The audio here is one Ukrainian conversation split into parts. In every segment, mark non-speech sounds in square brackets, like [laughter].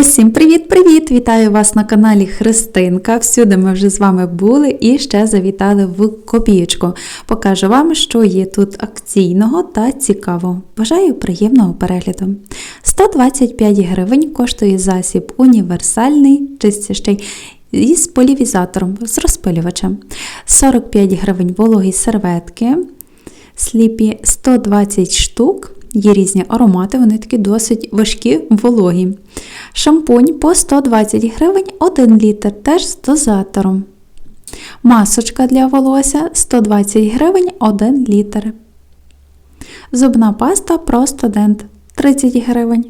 Усім привіт-привіт! Вітаю вас на каналі Христинка. Всюди ми вже з вами були і ще завітали в копієчку. Покажу вам, що є тут акційного та цікавого. Бажаю приємного перегляду. 125 гривень коштує засіб універсальний, чистящий із полівізатором, з розпилювачем. 45 гривень вологі серветки, сліпі 120 штук. Є різні аромати, вони такі досить важкі, вологі. Шампунь по 120 гривень 1 літр, теж з дозатором. Масочка для волосся 120 гривень 1 літр. Зубна паста Просто Дент 30 гривень.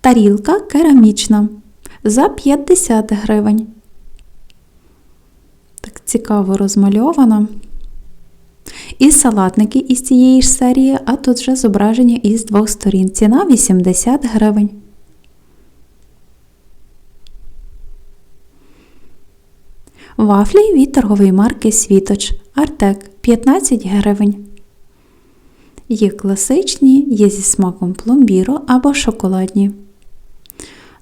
Тарілка керамічна за 50 гривень. Так цікаво розмальована. І салатники із цієї ж серії, а тут вже зображені із двох сторін. Ціна 80 гривень. Вафлі від торгової марки Світоч Артек 15 гривень. Є класичні, є зі смаком пломбіру або шоколадні.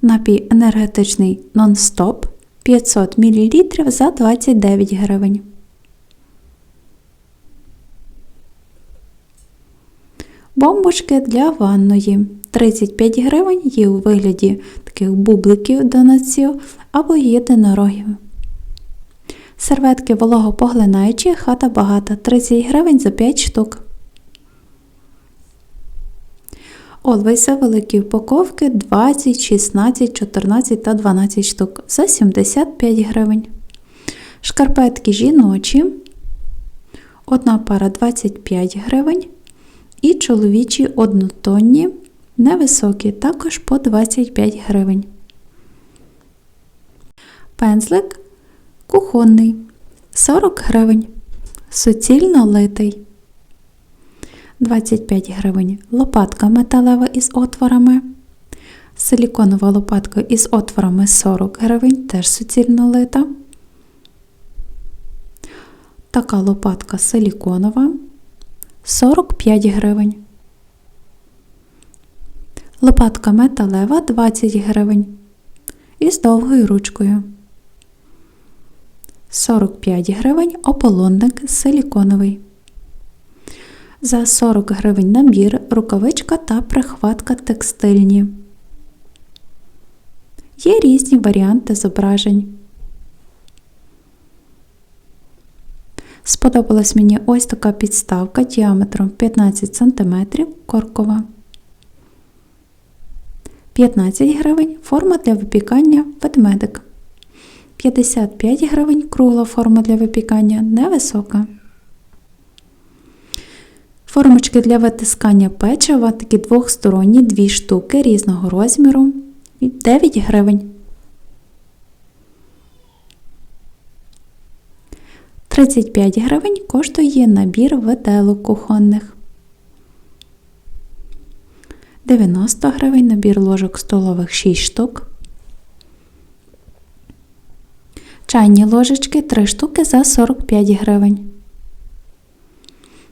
Напій енергетичний нон-стоп 500 мл за 29 гривень. Бомбочки для ванної 35 гривень є у вигляді таких бубликів донаців або єдинорогів. Серветки вологопоглинаючі, хата багата 30 гривень за 5 штук. Олвейса великі упаковки 20, 16, 14 та 12 штук за 75 гривень. Шкарпетки жіночі. Одна пара 25 гривень. І чоловічі однотонні, невисокі, також по 25 гривень. Пензлик кухонний 40 гривень. Суцільно литий 25 гривень. Лопатка металева із отворами. Силіконова лопатка із отворами 40 гривень, теж суцільно лита. Така лопатка силіконова 45 гривень. Лопатка металева 20 гривень. Із довгою ручкою. 45 гривень ополонник силіконовий. За 40 гривень набір, рукавичка та прихватка текстильні. Є різні варіанти зображень. Сподобалась мені ось така підставка діаметром 15 см коркова. 15 гривень форма для випікання ведмедик. 55 гривень кругла форма для випікання невисока. Формочки для витискання печива такі двохсторонні, дві штуки різного розміру. 9 гривень. 35 гривень коштує набір виделок кухонних. 90 гривень набір ложок столових 6 штук. Чайні ложечки 3 штуки за 45 гривень.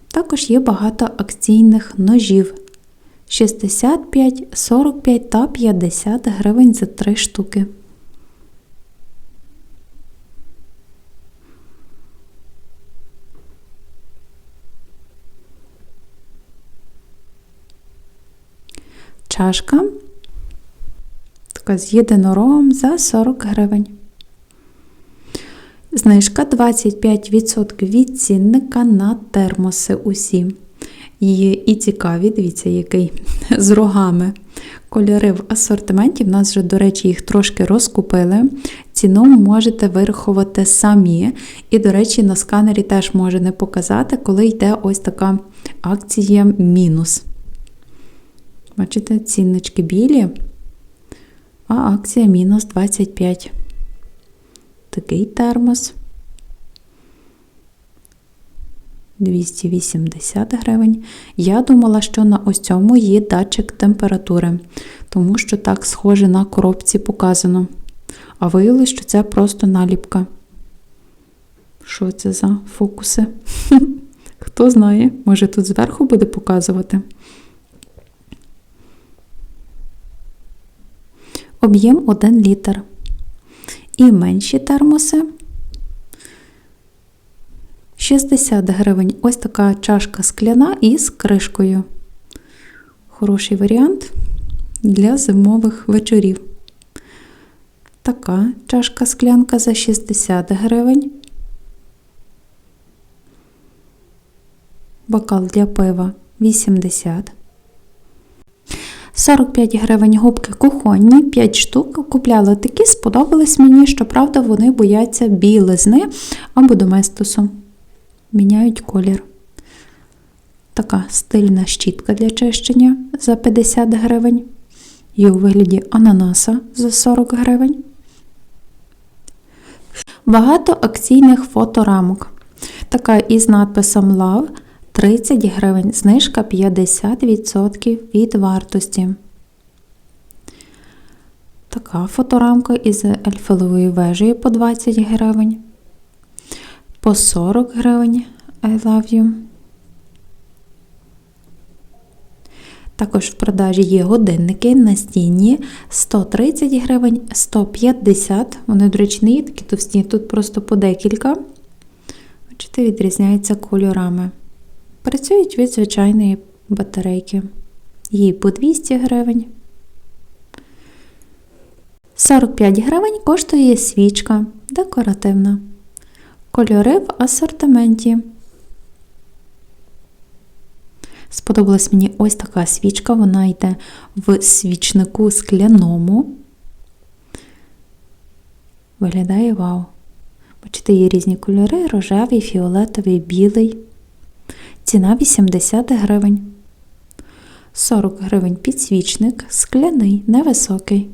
Також є багато акційних ножів 65, 45 та 50 гривень за 3 штуки. Чашка. Така з єдинорогом за 40 гривень. Знижка 25% від цінника на термоси усі. Є і цікаві, дивіться, який з рогами. Кольори в асортименті. В нас вже, до речі, їх трошки розкупили. Ціну можете вирахувати самі. І, до речі, на сканері теж може не показати, коли йде ось така акція мінус. Бачите, ціннички білі, а акція мінус 25. Такий термос. 280 гривень. Я думала, що на ось цьому є датчик температури, тому що так схоже на коробці показано. А виявилось, що це просто наліпка. Що це за фокуси? [laughs] Хто знає, може тут зверху буде показувати. Об'єм 1 літр. І менші термоси 60 гривень. Ось така чашка скляна із кришкою. Хороший варіант для зимових вечорів. Така чашка склянка за 60 гривень. Бокал для пива 80. 45 гривень губки кухонні, 5 штук. Купляла такі, сподобались мені, щоправда, вони бояться білизни або доместосу. Міняють колір. Така стильна щітка для чищення за 50 гривень. Є у вигляді ананаса за 40 гривень. Багато акційних фоторамок. Така із надписом Love 30 гривень, знижка 50% від вартості. Така фоторамка із ельфеловою вежею по 20 гривень. По 40 гривень I love you. Також в продажі є годинники настінні 130 гривень, 150 Вони, до речі, не є такі товсті, тут просто по декілька. Бачите, відрізняються кольорами. Працюють від звичайної батарейки. Їй по 200 гривень. 45 гривень коштує свічка декоративна. Кольори в асортименті. Сподобалась мені ось така свічка, вона йде в свічнику скляному. Виглядає вау. Бачите, є різні кольори: рожевий, фіолетовий, білий. Ціна 80 гривень. 40 гривень підсвічник, скляний, невисокий.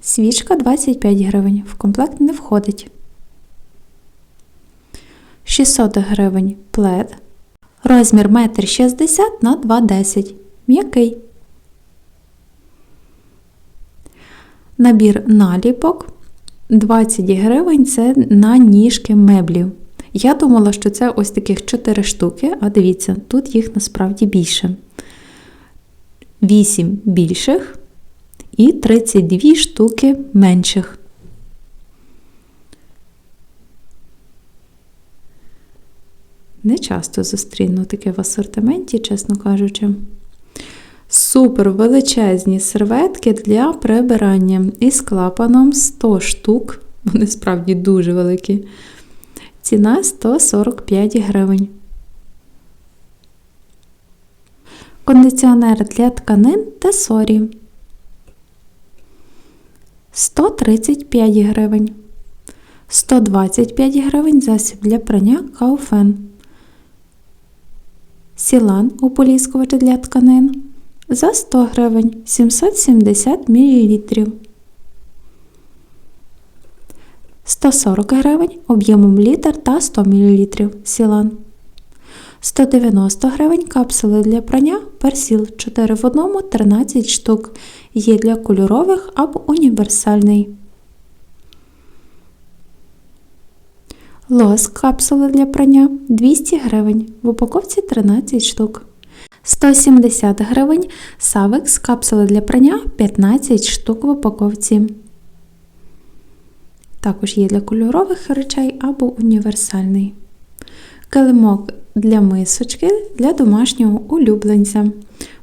Свічка 25 гривень. В комплект не входить. 600 гривень плед. Розмір 1,60 на 2,10. М'який. Набір наліпок 20 гривень це на ніжки меблів. Я думала, що це ось таких 4 штуки, а дивіться, тут їх насправді більше. 8 більших і 32 штуки менших. Не часто зустріну таке в асортименті, чесно кажучи. Супер величезні серветки для прибирання із клапаном 100 штук. Вони справді дуже великі. Ціна 145 гривень. Кондиціонер для тканин та сорі 135 гривень. 125 гривень засіб для прання кауфен. Сілан ополіскувач для тканин за 100 гривень 770 мл. 140 гривень об'ємом літр та 100 мл сілан. 190 гривень капсули для прання персіл 4 в 1 13 штук. Є для кольорових або універсальний. Лоск капсули для прання 200 гривень. В упаковці 13 штук. 170 гривень Савекс капсули для прання 15 штук в упаковці. Також є для кольорових речей або універсальний. Килимок для мисочки для домашнього улюбленця.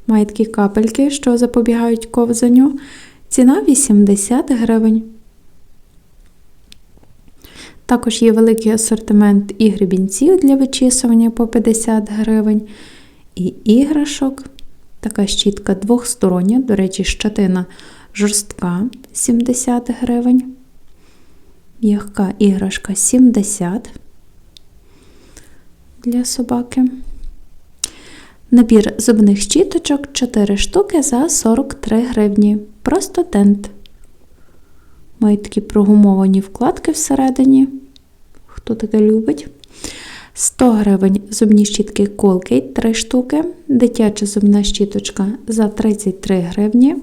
Має такі капельки, що запобігають ковзанню. Ціна 80 гривень. Також є великий асортимент і гребінців для вичісування по 50 гривень. І іграшок. Така щітка двохстороння, до речі, щатина жорстка 70 гривень. М'яка іграшка 70 для собаки. Набір зубних щіточок 4 штуки за 43 гривні. Просто тент. Мають такі прогумовані вкладки всередині. Хто таке любить? 100 гривень зубні щітки Colgate 3 штуки. Дитяча зубна щіточка за 33 гривні.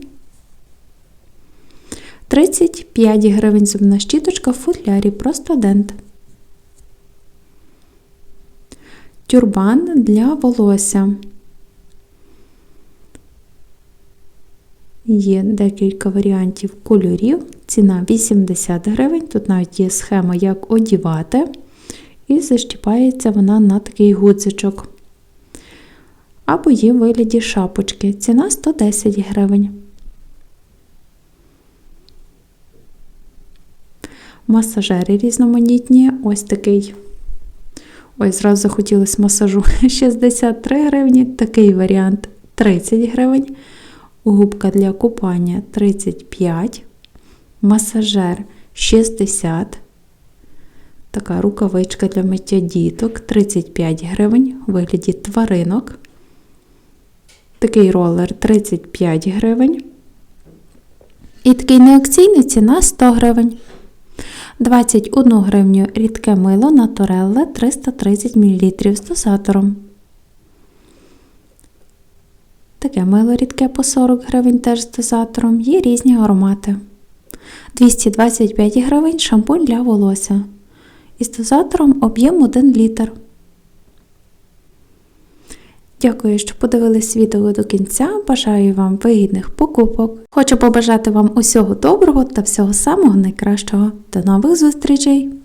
35 гривень зубна щіточка в футлярі просто дент. Тюрбан для волосся. Є декілька варіантів кольорів. Ціна 80 гривень. Тут навіть є схема, як одівати. І защіпається вона на такий гудзичок. Або є вигляді шапочки. Ціна 110 гривень. Масажери різноманітні. Ось такий. Ой, зразу захотілося масажу [laughs] 63 гривні. Такий варіант 30 гривень. Губка для купання 35. Масажер 60. Така рукавичка для миття діток 35 гривень у вигляді тваринок. Такий ролер 35 гривень. І такий неакційний ціна 100 гривень. 21 гривню рідке мило Наторелле 330 мл з дозатором. Таке мило рідке по 40 гривень теж з дозатором. Є різні аромати. 225 гривень шампунь для волосся. Із дозатором об'єм 1 літр. Дякую, що подивились відео до кінця. Бажаю вам вигідних покупок. Хочу побажати вам усього доброго та всього самого найкращого. До нових зустрічей!